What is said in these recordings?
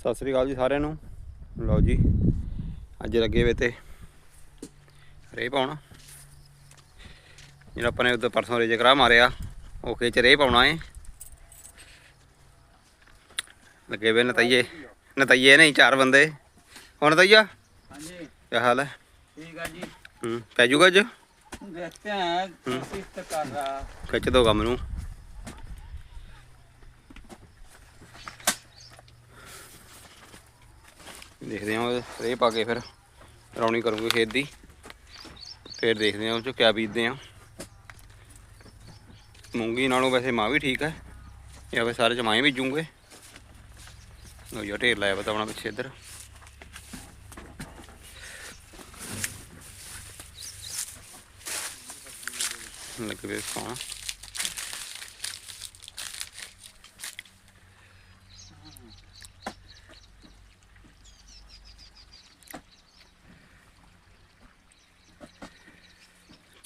ਸਤਿ ਸ੍ਰੀ ਅਕਾਲ ਜੀ ਸਾਰਿਆਂ ਨੂੰ। ਲਓ ਜੀ ਅੱਜ ਲੱਗੇ ਵੇ ਤੇ ਰੇ ਪਾਉਣਾ। ਜਿਹੜਾ ਆਪਾਂ ਨੇ ਪਰਸੋਂ ਰੇਜ ਕਰਾ ਮਾਰਿਆ ਓਕੇ ਚ ਰੇ ਪਾਉਣਾ ਏ। ਲੱਗੇ ਵੇ ਨਤਈਏ ਨਤਈਏ ਨਹੀਂ ਚਾਰ ਬੰਦੇ। ਹੁਣ ਨਤਈਆ ਹਾਂਜੀ। ਕੀ ਹਾਲ ਹੈ? ਠੀਕ ਆ ਜੀ। ਹੂੰ ਪੈ ਜੂਗਾ ਅੱਜ? ਦੇਖਦੇ ਆ ਕੋਸ਼ਿਸ਼ ਤਾਂ ਕਰ ਰਹਾ। ਖਿੱਚ ਦੋ ਕੰਮ ਨੂੰ। ਦੇਖਦੇ ਹਾਂ ਰੇ ਪਾ ਕੇ ਫਿਰ ਰੌਣੀ ਕਰੂੰਗੇ ਖੇਤ ਦੀ। ਫਿਰ ਦੇਖਦੇ ਹਾਂ ਉਹ ਚੋਂ ਕਿਆ ਬੀਜਦੇ ਆ ਮੂੰਗੀ ਨਾਲੋਂ ਵੈਸੇ ਮਾਂ ਵੀ ਠੀਕ ਹੈ, ਜਾਂ ਫਿਰ ਸਾਰੇ ਜਮਾਏ ਬੀਜੂਗੇ। ਲੋ ਯਾ ਢੇਰ ਲਾਇਆ ਬਤਾਉਣਾ ਪਿੱਛੇ ਇੱਧਰ। ਲੱਗੇ ਵੇ ਪਾਉਣਾ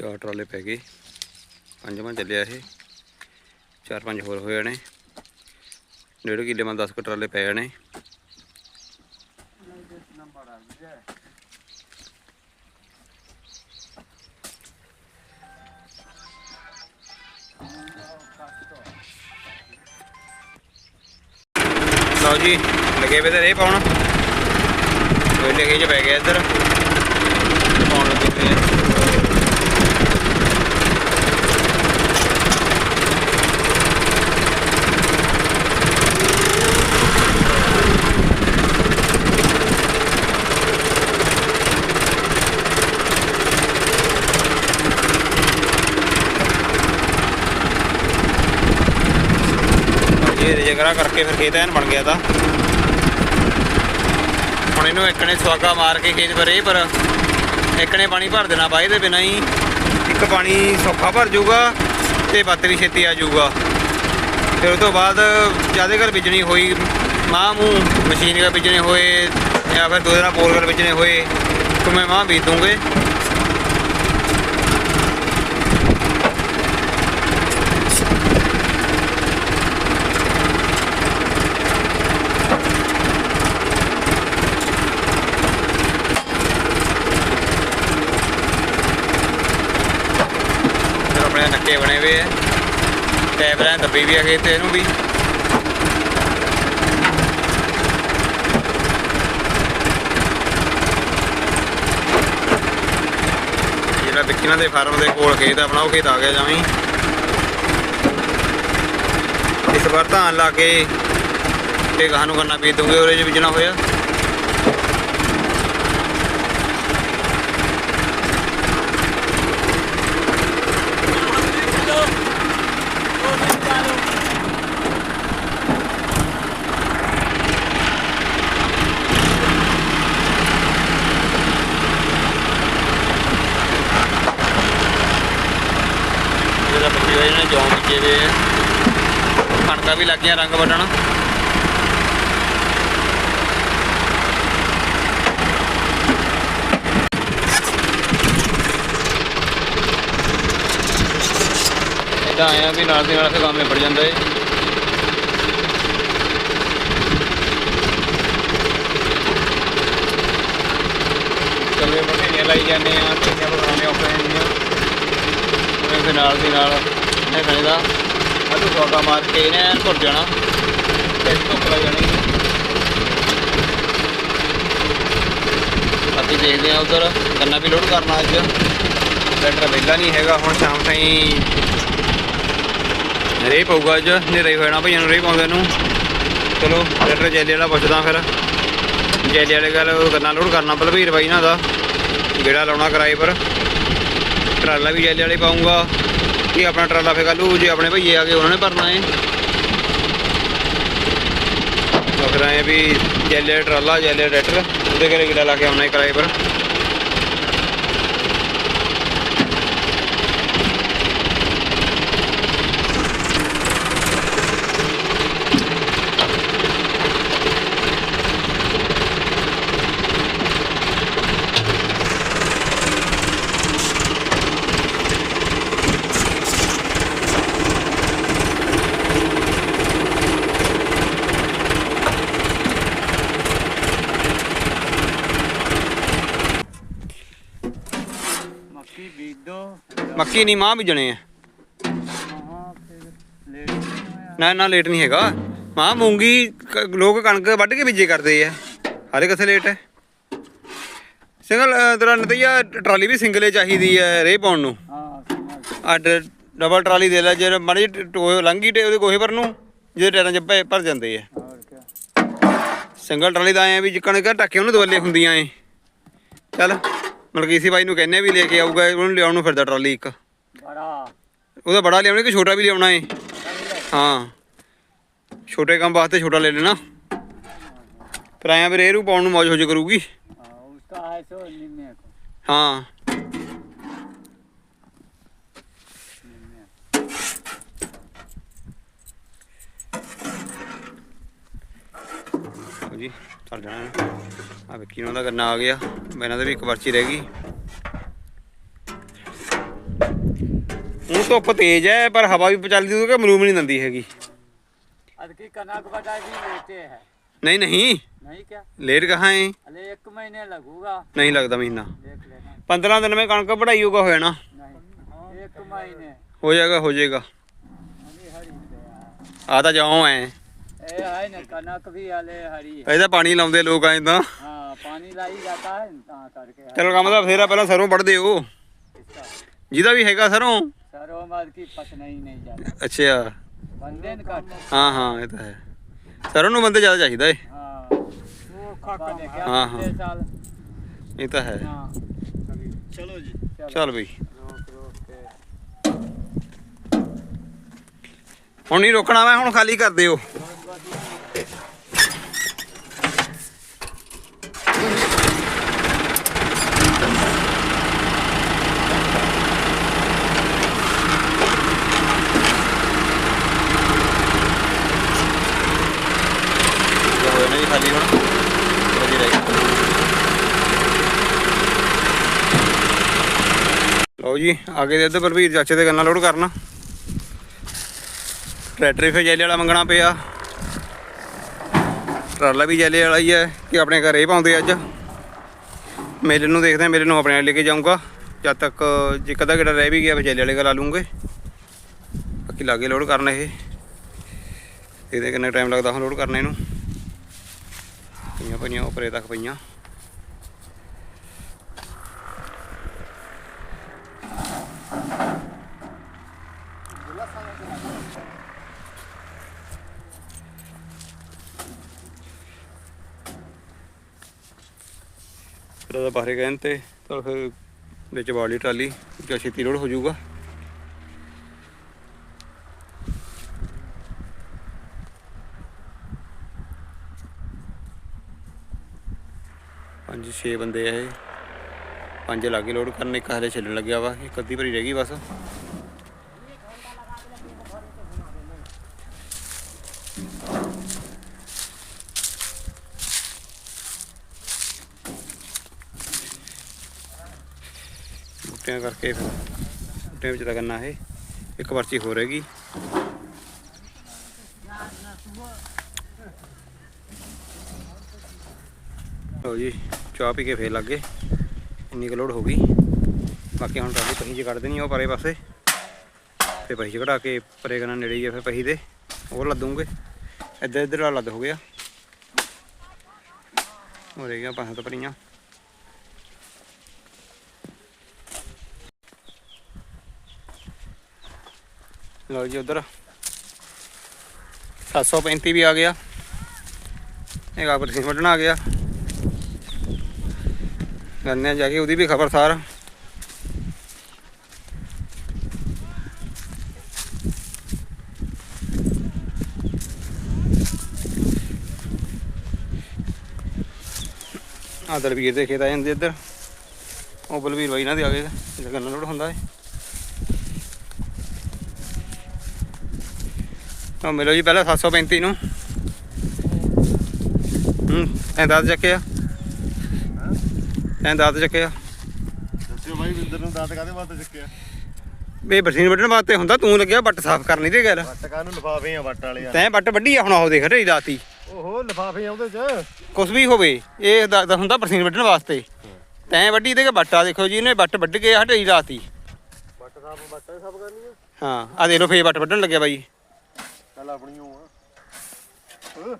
ਚਾਰ ਟਰਾਲੇ ਪੈ ਗਏ। ਪੰਜਵਾਂ ਚੱਲਿਆ ਇਹ। ਚਾਰ ਪੰਜ ਹੋਰ ਹੋਏ ਨੇ। ਡੇਢ ਕਿੱਲੇ ਮਨ 10 ਟਰਾਲੇ ਪੈ ਜਾਣੇ। ਲਓ ਜੀ, ਲਗੇ ਵੇ ਤੇ ਰੇ ਪਾਉਣ। ਕੋਈ ਲਗੇ 'ਚ ਪੈ ਗਿਆ ਇੱਧਰ। ਇਹ ਰਜਗਰਾ ਕਰਕੇ ਫਿਰ ਖੇਤ ਐਨ ਬਣ ਗਿਆ ਤਾਂ। ਹੁਣ ਇਹਨੂੰ ਇੱਕ ਨੇ ਸਵਾਗਾ ਮਾਰ ਕੇ ਖੇਤ ਭਰੇ, ਪਰ ਇੱਕ ਨੇ ਪਾਣੀ ਭਰ ਦੇਣਾ ਬਾਈ ਦੇ ਬਿਨਾਂ ਹੀ। ਇੱਕ ਪਾਣੀ ਸੌਖਾ ਭਰ ਜਾਊਗਾ ਤੇ ਬੱਤ ਵੀ ਛੇਤੀ ਆ ਜਾਊਗਾ। ਫਿਰ ਉਸ ਤੋਂ ਬਾਅਦ ਜਿਆਦੇ ਘਰ ਬੀਜਣੀ ਹੋਈ ਮਾਂ ਮੂੰਹ ਮਸ਼ੀਨ ਦਾ ਬੀਜਣੇ ਹੋਏ, ਜਾਂ ਫਿਰ ਦੋ ਦਿਨਾਂ ਪੋਲ ਬੀਜਣੇ ਹੋਏ ਤਾਂ ਮੈਂ ਮਾਂ ਬੀਜ ਦੂੰਗੇ ਫਿਰ ਆਪਣੇ ਨੱਕੇ ਬਣੇ ਹੋਏ ਆ ਟੈਬਰਾਂ ਦੱਬੀ ਵੀ ਆ ਖੇਤ ਇਹਨੂੰ ਵੀ। ਜਿਹੜਾ ਵਿੱਕੀਆਂ ਦੇ ਫਾਰਮ ਦੇ ਕੋਲ ਖੇਤ ਆ, ਆਪਣਾ ਉਹ ਖੇਤ ਆ ਗਿਆ ਜਾਵੀਂ ਇਸ ਵਾਰ ਧਾਨ ਲਾ ਕੇ ਤੇ ਗਾਹ ਨੂੰ ਕਰਨਾ ਬੀਜ ਦੂੰਗੇ ਉਹਦੇ ਚ ਬੀਜਣਾ ਹੋਇਆ ਇਹਦਾ ਪੱਤੀ ਹੋਈ ਨੇ ਜੌਂ ਬੀਜੇ ਵੇ ਆ। ਕਣਕਾਂ ਵੀ ਲੱਗੀਆਂ ਰੰਗ ਵੱਢਣ। ਇਦਾਂ ਆਇਆ ਵੀ ਨਾਲ ਦੇ ਨਾਲ ਫਿਰ ਕੰਮ ਨਿਬੜ ਜਾਂਦਾ ਏ। ਚੱਲੇ ਬਟੇਰੀਆਂ ਲਾਈ ਜਾਂਦੇ ਆ ਕਿੰਨੇ ਬਣਾਉਣੇ ਔਖੇ ਹੁੰਦੀਆਂ। ਨਾਲ ਦੀ ਨਾਲ ਇਹ ਕਹਿੰਦਾ ਅਦੂ ਸੌਦਾ ਮਾਰ ਕੇ ਇਹਨੇ ਐਨ ਭੁੱਜ ਜਾਣਾ। ਤੇ ਧੁੱਪ ਲੱਗ ਜਾਣੀ ਅਸੀਂ ਦੇਖਦੇ ਆ ਉਧਰ, ਗੰਨਾ ਵੀ ਲੋਡ ਕਰਨਾ ਅੱਜ। ਟਰੈਕਟਰ ਵਿਹਲਾ ਨਹੀਂ ਹੈਗਾ, ਹੁਣ ਸ਼ਾਮ ਤਾਈਂ ਰੇ ਪਊਗਾ ਅੱਜ। ਹਨੇਰਾ ਹੀ ਹੋਣਾ ਭਈਆਂ ਨੂੰ ਰੇ ਪਾਉਂਦੇ ਨੂੰ। ਚਲੋ ਟਰੈਕਟਰ ਜੈਲੀ ਵਾਲਾ ਪੁੱਛਦਾ ਫਿਰ। ਜੈਲੀ ਵਾਲੇ ਗੱਲ, ਗੰਨਾ ਲੋਡ ਕਰਨਾ ਬਲਵੀਰ ਬਾਈ ਇਹਨਾਂ ਦਾ। ਗੇੜਾ ਲਾਉਣਾ ਕਿਰਾਏ ਪਰ। ਟਰਾਲਾ ਵੀ ਜੈਲੀ ਵਾਲੇ ਪਾਉਂਗਾ ਕਿ ਆਪਣਾ ਟਰਾਲਾ ਫੇ ਕੱਲੂ ਜੇ ਆਪਣੇ ਭਈਏ ਆ ਗਏ, ਉਹਨਾਂ ਨੇ ਭਰਨਾ ਏ। ਤਾਂ ਫਿਰ ਐ ਵੀ ਜੈਲੇ ਟਰਾਲਾ ਜੈਲੇ ਟਰੈਕਟਰ, ਉਹਦੇ ਘਰੇ ਗੇੜਾ ਲਾ ਕੇ ਆਉਣਾ ਏ ਕਿਰਾਏ ਪਰ? ਮੱਕੀ ਨਹੀਂ ਮਾਂ ਬੀਜਣੇ ਆ। ਨਾ ਨਾ ਲੇਟ ਨਹੀਂ ਹੈਗਾ। ਮਾਂ ਮੂੰਗੀ ਲੋਕ ਕਣਕ ਵੱਢ ਕੇ ਬੀਜੇ ਕਰਦੇ ਆ। ਹਾਲੇ ਕਿੱਥੇ ਲੇਟ ਹੈ ਸਿੰਗਲ ਅ, ਤੇਰਾ ਨਤੀਆ ਟਰਾਲੀ ਵੀ ਸਿੰਗਲੇ ਚਾਹੀਦੀ ਹੈ ਰੇ ਪਾਉਣ ਨੂੰ। ਹਾਂ ਅੱਡ ਡਬਲ ਟਰਾਲੀ ਦੇ ਲੈ ਜੇ ਮਾੜੀ ਜਿਹੀ ਟੋ ਲੰਗੀ ਤੇ ਉਹਦੇ ਗੋਹੇ ਪਰ ਨੂੰ ਜਿਹਦੇ ਟਾਇਰਾਂ 'ਚ ਭਰ ਜਾਂਦੇ ਆ। ਸਿੰਗਲ ਟਰਾਲੀ ਦਾ ਆਏ ਵੀ ਜਿੱਕਣ ਕਾ ਟੱਕੇ ਉਹਨੂੰ ਦਵੱਲੇ ਹੁੰਦੀਆਂ ਏ ਚੱਲ। ਮਲਕੀਸੀ ਬਾਈ ਨੂੰ ਕਹਿੰਨੇ ਵੀ ਲੈ ਕੇ ਆਊਗਾ ਉਹਨੂੰ ਲਿਆਉਣ ਨੂੰ ਫਿਰਦਾ ਟਰਾਲੀ ਇੱਕ। ਬੜਾ ਉਹਦਾ ਬੜਾ ਲਿਆਉਣਾ ਕਿ ਛੋਟਾ ਵੀ ਲਿਆਉਣਾ ਏ। ਹਾਂ। ਛੋਟੇ ਕੰਮ ਵਾਸਤੇ ਛੋਟਾ ਲੈ ਲੈਣਾ। ਫਿਰ ਆਇਆ ਵੀ ਰੇਰੂ ਪਾਉਣ ਨੂੰ ਮੌਜ ਹੋ ਜਾ ਕਰੂਗੀ। ਹਾਂ ਉਸਕਾ 200 ਲੈਣੇ ਹਾਂ। ਜੀ ਚੱਲ ਜਾਣਾ ਆ ਵਿੱਕੀ ਨੂੰ ਦਾ ਗੰਨਾ ਆ ਗਿਆ। ਮੈਨਾਂ ਦੇ ਵੀ ਇੱਕ ਵਰਚੀ ਰਹਿ ਗਈ। ਉਹ ਧੁੱਪ ਤੇਜ਼ ਹੈ ਪਰ ਹਵਾ ਵੀ ਪਚਾਲੀ ਦੂ ਕਿ ਨਹੀਂ ਦਿੰਦੀ ਹੈਗੀ। ਅਦਕੀ ਕਣਕ ਵਟਾ ਜੀ ਲੇਟੇ ਹੈ। ਨਹੀਂ ਨਹੀਂ। ਨਹੀਂ ਕਿਆ? ਲੇਟ ਕਹਾਂ ਹੈ ਹਲੇ 1 ਮਹੀਨੇ ਲੱਗੂਗਾ। ਨਹੀਂ ਲੱਗਦਾ ਮਹੀਨਾ। ਦੇਖ 15 ਦਿਨ ਮੇ ਕਣਕ ਵਢਾਈ ਹੋਗਾ ਹੋ ਜਾਣਾ। ਨਹੀਂ 1 ਮਹੀਨੇ। ਹੋ ਜਾਏਗਾ ਹੋ ਜਾਏਗਾ। ਆ। ਤਾਂ ਐ। ए है ना कनक भी हले हरी है ਇਹਦਾ ਪਾਣੀ ਲਾਉਂਦੇ ਲੋਕ ਐ ਤਾਂ हाँ पानी लाई जाता है ना करके हरी ਚਲੋ ਕੰਮ ਦਾ ਫੇਰਾ ਪਹਿਲਾਂ ਸਰੋਂ ਵੱਢਦੇ ਹੋ इसका ਜਿਹਦਾ ਵੀ ਹੈਗਾ ਸਰੋਂ सरों मद की फसना ही नहीं जाता ਅੱਛਾ बंदे न काट ਹਾਂ ਹਾਂ ਇਹ ਤਾਂ ਹੈ ਸਰੋਂ ਨੂੰ ਬੰਦੇ ਜ਼ਿਆਦਾ ਚਾਹੀਦਾ ਏ हाँ वो खा क्या हाँ, हाँ। पिछले साल ਇਹ ਤਾਂ ਹੈ हाँ ਚਲੋ ਜੀ चलो ਚੱਲ ਬਈ रोक रोक के ਹੁਣ ਨਹੀਂ ਰੋਕਣਾ ਮੈਂ ਹੁਣ ਖਾਲੀ ਕਰ ਦਿਓ ਲਓ ਜੀ, ਅੱਗੇ ਦੇ ਇੱਧਰ ਪ੍ਰਵੀਰ ਚਾਚੇ ਦੇ ਗੰਨਾ ਲੋਡ ਕਰਨਾ। ਟਰੈਕਟਰ ਵੀ ਫਿਰ ਜੈਲੇ ਵਾਲਾ ਮੰਗਣਾ ਪਿਆ। ਟਰਾਲਾ ਵੀ ਜੈਲੇ ਵਾਲਾ ਹੀ ਹੈ, ਕਿ ਆਪਣੇ ਘਰੇ ਪਾਉਂਦੇ ਅੱਜ। ਮੇਲੇ ਨੂੰ ਦੇਖਦੇ ਹਾਂ, ਮੇਲੇ ਨੂੰ ਆਪਣੇ ਲੈ ਕੇ ਜਾਊਂਗਾ। ਜਦ ਤੱਕ ਜੇ ਕਦਾ ਕਿਹੜਾ ਰਹਿ ਵੀ ਗਿਆ, ਫਿਰ ਜੈਲੇ ਵਾਲੇ ਕੋਲ ਲਾ ਲੂੰਗੇ। ਬਾਕੀ ਲਾਗੇ ਲੋਡ ਕਰਨਾ ਇਹ। ਇਹਦੇ ਕਿੰਨਾ ਟਾਈਮ ਲੱਗਦਾ ਹੁਣ ਲੋਡ ਕਰਨੇ ਨੂੰ। ਪਈਆਂ ਪਈਆਂ ਉੱਪਰੇ ਤੱਕ ਪਈਆਂ। ਫਿਰ ਉਹਦਾ ਬਾਹਰੇ ਗਏ ਤੇ ਤਾਂ ਫਿਰ ਵਿੱਚ ਵਾਲੀ ਟਰਾਲੀ ਜੋ ਛੇਤੀ ਲੋਡ ਹੋ ਜਾਊਗਾ। ਪੰਜ ਛੇ ਬੰਦੇ ਆ ਇਹ। ਪੰਜ ਲਾਗੇ ਲੋਡ ਕਰਨ, ਇੱਕ ਹਲੇ ਛੱਲਣ ਲੱਗਿਆ ਵਾ, ਇੱਕ ਅੱਧੀ ਭਰੀ ਰਹਿ ਗਈ ਬਸ। ਬੂਟਿਆਂ ਕਰਕੇ ਫਿਰ ਬੂਟਿਆਂ ਵਿੱਚ ਤਾਂ ਕਰਨਾ ਇਹ। ਇੱਕ ਪਰਚੀ ਹੋ ਰਹੇਗੀ ਲਓ ਜੀ, ਚਾਹ ਪੀ ਕੇ ਫੇਰ ਗਏ। ਇੰਨੀ ਕੁ ਲੋਡ ਹੋ ਗਈ। ਬਾਕੀ ਹੁਣ ਟਰਾਲੀ ਪਹੀ ਚ ਕੱਢ ਦੇਣੀ ਉਹ ਪਰੇ ਪਾਸੇ। ਤੇ ਪਹੀ ਚ ਕਢਾ ਕੇ ਪਰੇ ਕਰਨਾ ਨੇੜੇ ਹੀ ਆ ਫਿਰ ਪਹੀ ਦੇ। ਉਹ ਲੱਦੂਗੇ ਇੱਧਰ ਇੱਧਰ ਵਾਲਾ ਲੱਦ ਹੋ ਗਿਆ। ਹੋ ਰਹਿ ਗਿਆ ਪਾਸੇ ਤਾਂ ਭਰੀਆਂ ਲਓ ਜੀ ਉਧਰ। 735 ਵੀ ਆ ਗਿਆ। ਇਹ ਕਾਬਰ ਸਿੰਘ ਵੱਢਣਾ ਆ ਗਿਆ। ਕਰਨੇ ਜਾ ਕੇ, ਉਹਦੀ ਵੀ ਖਬਰ ਸਾਰ। ਆ ਦਲਵੀਰ ਦੇ ਖੇਤ ਆ ਜਾਂਦੇ ਇੱਧਰ। ਉਹ ਬਲਵੀਰ ਬਾਈ ਨਾਲ ਦੇ ਆ ਗਏ। ਜਗਨ ਲੋੜ ਹੁੰਦਾ ਹੈ ਆ ਮਿਲੋ ਜੀ ਪਹਿਲਾਂ 735 ਨੂੰ। ਹੂੰ ਐਂ ਦੱਸ ਚੱਕਿਆ ਐਂ ਦੱਸ ਚੱਕਿਆ ਦੱਸਿਓ ਬਾਈ ਵਿੰਦਰ ਨੂੰ ਦਾਤ ਕਾਦੇ ਵਾਸਤੇ ਚੱਕਿਆ ਇਹ ਬਰਸੀਨ ਵੱਢਣ ਵਾਸਤੇ ਹੁੰਦਾ ਤੂੰ ਲੱਗਿਆ ਬੱਟ ਸਾਫ਼ ਕਰਨੀ ਤੇ ਗੱਲ। ਵੱਟ ਕਾਨੂੰ ਲਫਾਫੇ ਆ ਵੱਟ ਵਾਲੇ ਆ? ਤੈਂ ਬੱਟ ਵੱਢੀ ਆ ਹੁਣ ਉਹ ਦੇਖ ਰਹੀ ਰਾਤੀ ਓਹੋ ਲਫਾਫੇ ਆ ਉਹਦੇ ਚ? ਕੁਛ ਵੀ ਹੋਵੇ ਇਹ ਦੱਸਦਾ ਹੁੰਦਾ ਬਰਸੀਨ ਵੱਢਣ ਵਾਸਤੇ। ਤੈਂ ਵੱਢੀ ਤੇ ਕਿ ਬੱਟਾ ਦੇਖੋ ਜੀ ਇਹਨੇ ਬੱਟ ਵੱਢ ਕੇ ਹਟਈ ਰਾਤੀ ਵੱਟ ਆਪ ਬੱਟਾ ਸਭ ਕਰਨੀ ਆ? ਹਾਂ ਆ ਦੇ ਲੋ ਫੇਰ ਵੱਟ ਵੱਢਣ ਲੱਗਿਆ ਬਾਈ। ਚੱਲ ਆਪਣੀ ਉਹ ਆ ਓਏ,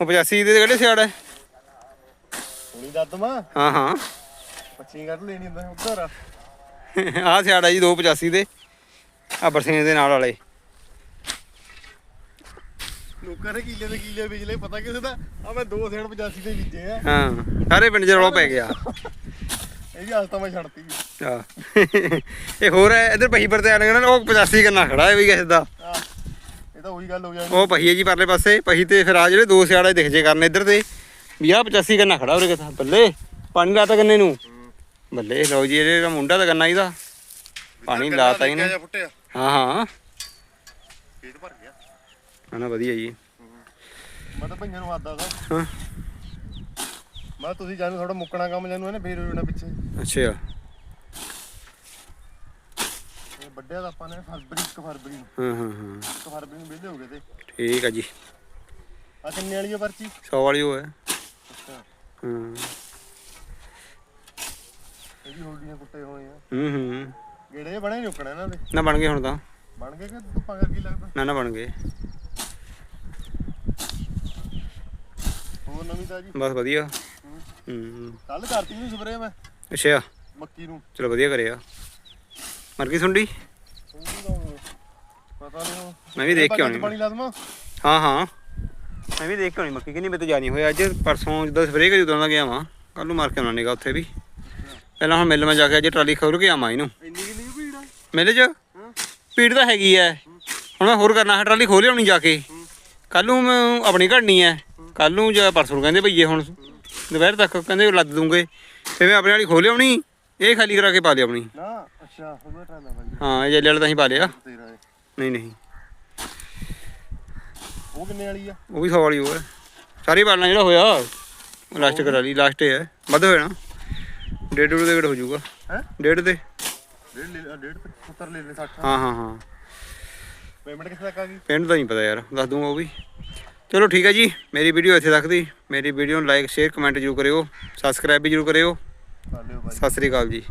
ਉਹ 85 ਦੇ ਕਿਹੜੇ ਸਿਆੜ ਹੈ? ਹੁਣੀ ਦੱਤ ਮਾ ਹਾਂ ਹਾਂ। 25 ਕੱਢ ਲੈਣੀ ਹੁੰਦਾ ਉੱਧਰ। ਆ ਆਹ ਸਿਆੜ ਹੈ ਜੀ 285 ਦੇ। ਆ ਬਰਸੀਨ ਦੇ ਨਾਲ ਵਾਲੇ। ਲੋਕਾਂ ਨੇ ਕਿੱਲੇ ਦੇ ਕਿੱਲੇ ਵਿਜਲੇ ਪਤਾ ਕਿਸੇ ਦਾ? ਆ ਮੈਂ ਦੋ ਸੈਣ 85 ਦੇ ਬੀਜੇ ਆ। ਹਾਂ ਸਾਰੇ ਪਿੰਡ 'ਚ ਰੌਲਾ ਪੈ ਗਿਆ। ਇਹਦੀ ਹਾਲਤ ਮੈਂ ਛੱਡਤੀ। ਆ ਇਹ ਹੋਰ ਹੈ ਇਧਰ ਪਹੀ ਪਰ ਤੇ ਨਾ ਉਹ 85 ਕਰਨਾ ਖੜਾ ਹੈ ਵੀ ਕਿਸੇ ਦਾ। ਆ ਇਹ ਤਾਂ ਉਹੀ ਗੱਲ ਹੋ ਜਾਣੀ। ਉਹ ਪਹੀ ਹੈ ਜੀ ਪਰਲੇ ਪਾਸੇ ਪਹੀ ਤੇ ਫਿਰ ਆ ਜਿਹੜੇ ਦੋ ਸਿਆੜੇ ਦਿਖ ਜੇ ਕਰਨੇ ਇੱਧਰ ਤੇ। ਵੀ ਆਹ 85 ਕਰਨਾ ਖੜਾ ਉਰੇ ਕਿਥਾ? ਬੱਲੇ ਪਾਣੀ ਲਾਤਾ ਕੰਨੇ ਨੂੰ। ਬੱਲੇ ਲਓ ਜੀ ਇਹਦਾ ਮੁੰਡਾ ਤਾਂ ਕਰਨਾ ਇਹਦਾ। ਪਾਣੀ ਲਾਤਾ ਇਹਨੇ। ਫੁੱਟਿਆ? ਹਾਂ ਹਾਂ। ਖੇਤ ਭਰ ਗਿਆ। ਨਾ ਨਾ ਵਧੀਆ ਜੀ। ਮੈਂ ਤਾਂ ਭਈਆਂ ਨੂੰ ਆਦਾ ਦਾ ਹਾਂ। ਮੈਂ ਕਿਹਾ ਤੁਸੀਂ ਜਾਨੂੰ ਥੋੜਾ ਮੁੱਕਣਾ ਕੰਮ ਜਾਨੂੰ ਇਹਨੇ ਫੇਰ ਹੋਣਾ ਪਿੱਛੇ। ਅੱਛਾ ਇਹ ਵੱਡਿਆ ਤਾਂ ਆਪਾਂ ਨੇ ਫਰਵਰੀ ਇੱਕ ਫਰਵਰੀ ਨੂੰ। ਹਾਂ ਹਾਂ ਹਾਂ। ਇੱਕ ਫਰਵਰੀ ਨੂੰ ਵਿਹਲੇ ਹੋ ਗਏ ਤੇ। ਠੀਕ ਆ ਜੀ। ਆ ਕਿੰਨੇ ਵਾਲੀ ਆ ਪਰਚੀ? 100 ਵਾਲੀ ਉਹ ਹੈ। ਅੱਛਾ। ਹਾਂ। ਇਹ ਵੀ ਹੋਲਡੀਆਂ ਕੁੱਟੇ ਹੋਏ ਆ। ਹੂੰ ਹੂੰ। ਗੇੜੇ ਬਣੇ ਨੀ ਉੱਕਣਾ ਇਹਨਾਂ ਦੇ? ਨਾ ਬਣ ਗਏ ਹੁਣ ਤਾਂ। ਬਣ ਗਏ ਕਿ ਧੁੱਪਾਂ ਕਰਕੇ ਲੱਗਦਾ ਨਾ ਨਾ ਬਣ ਗਏ। ਹੋਰ ਨਵੀਂ ਤਾਜੀ? ਬਸ ਵਧੀਆ। ਹੂੰ। ਕੱਲ ਕਰਤੀ ਨੂੰ ਸਪਰੇ ਮੈਂ। ਅੱਛਾ। ਮੱਕੀ ਨੂੰ। ਚਲੋ ਵਧੀਆ ਕਰਿਆ। ਮਰ ਗਈ ਸੁੰਡੀ? ਪਤਾ ਨਹੀਂ ਹੁਣ ਮੈਂ ਵੀ ਦੇਖ ਕੇ ਆਉਣੀ ਪਾਣੀ ਹਾਂ ਹਾਂ। ਮੈਂ ਵੀ ਦੇਖ ਕੇ ਆਉਣੀ ਮੱਕੀ ਕਿੰਨੀ ਮੇਤੇ ਜਾਣੀ ਹੋਇਆ ਅੱਜ ਪਰਸੋਂ ਜਦੋਂ ਸਪਰੇਅ ਕਰੀ ਉਦੋਂ ਦਾ ਗਿਆ ਵਾਂ। ਕੱਲ ਨੂੰ ਮਾਰ ਕੇ ਆਉਣਾ ਨਿਗਾ ਉੱਥੇ ਵੀ। ਪਹਿਲਾਂ ਹੁਣ ਮਿਲ ਮੈਂ ਜਾ ਕੇ ਅੱਜ ਟਰਾਲੀ ਖੋਲ ਕੇ ਆਵਾਂ ਇਹਨੂੰ। ਇੰਨੀ ਕਿੰਨੀ ਭੀੜ ਆ? ਮਿਲ ਚ? ਪੀੜ ਤਾਂ ਹੈਗੀ ਐ। ਹੁਣ ਮੈਂ ਹੋਰ ਕਰਨਾ ਹੈ ਟਰਾਲੀ ਖੋਲ ਲਿਆਉਣੀ ਜਾ ਕੇ। ਕੱਲ ਨੂੰ ਮੈਂ ਆਪਣੀ ਘੜਨੀ ਐ। ਕੱਲ ਨੂੰ ਜਾਂ ਪਰਸੋਂ ਕਹਿੰਦੇ ਭਈਏ ਹੁਣ। ਦੁਪਹਿਰ ਤੱਕ ਕਹਿੰਦੇ ਲੱਦ ਦੂੰਗੇ। ਫਿਰ ਮੈਂ ਆਪਣੇ ਵਾਲੀ ਖੋਲ ਲਿਆਉਣੀ ਇਹ ਖਾਲੀ ਕਰਾ ਕੇ ਪਾ ਲਿਆ ਆਪਣੀ। ਨਾ ਅੱਛਾ ਹਾਂ ਇਹ ਜੈਲੇ ਵਾਲਾ ਤਾਂ ਹੀ ਪਾ ਲਿਆ। ਨਹੀਂ ਨਹੀਂ। ਉਹ ਕਿੰਨੇ ਵਾਲੀ ਆ? ਉਹ ਵੀ 100 ਵਾਲੀ ਉਹ ਹੈ ਸਾਰੀ ਜਿਹੜਾ ਹੋਇਆ ਲਾਸਟ ਕਰਾ ਲਈ ਲਾਸਟ ਹੈ। ਵੱਧ ਹੋਇਆ ਨਾ। ਡੇਢ ਡੂਢ ਦੇ ਵੇਟ ਹੋ ਜਾਊਗਾ। ਹੈ? ਡੇਢ ਦੇ। ਡੇਢ ਲੈ ਡੇਢ ਤੇ 70 ਲੈ ਲੈ 60 ਹਾਂ ਹਾਂ ਹਾਂ। ਪੇਮੈਂਟ ਕਿੱਥੇ ਤੱਕ ਆ ਗਈ? ਪਿੰਡ ਦਾ ਨਹੀਂ ਪਤਾ ਯਾਰ ਦੱਸ ਦੂੰਗਾ ਉਹ ਵੀ। ਚਲੋ ਠੀਕ ਹੈ ਜੀ ਮੇਰੀ ਵੀਡੀਓ ਇੱਥੇ ਤੱਕ ਦੀ। ਮੇਰੀ ਵੀਡੀਓ ਨੂੰ ਲਾਈਕ ਸ਼ੇਅਰ ਕਮੈਂਟ ਜ਼ਰੂਰ ਕਰਿਓ। ਸਬਸਕ੍ਰਾਈਬ ਵੀ ਜ਼ਰੂਰ ਕਰਿਓ। ਸਤਿ ਸ੍ਰੀ ਅਕਾਲ ਜੀ।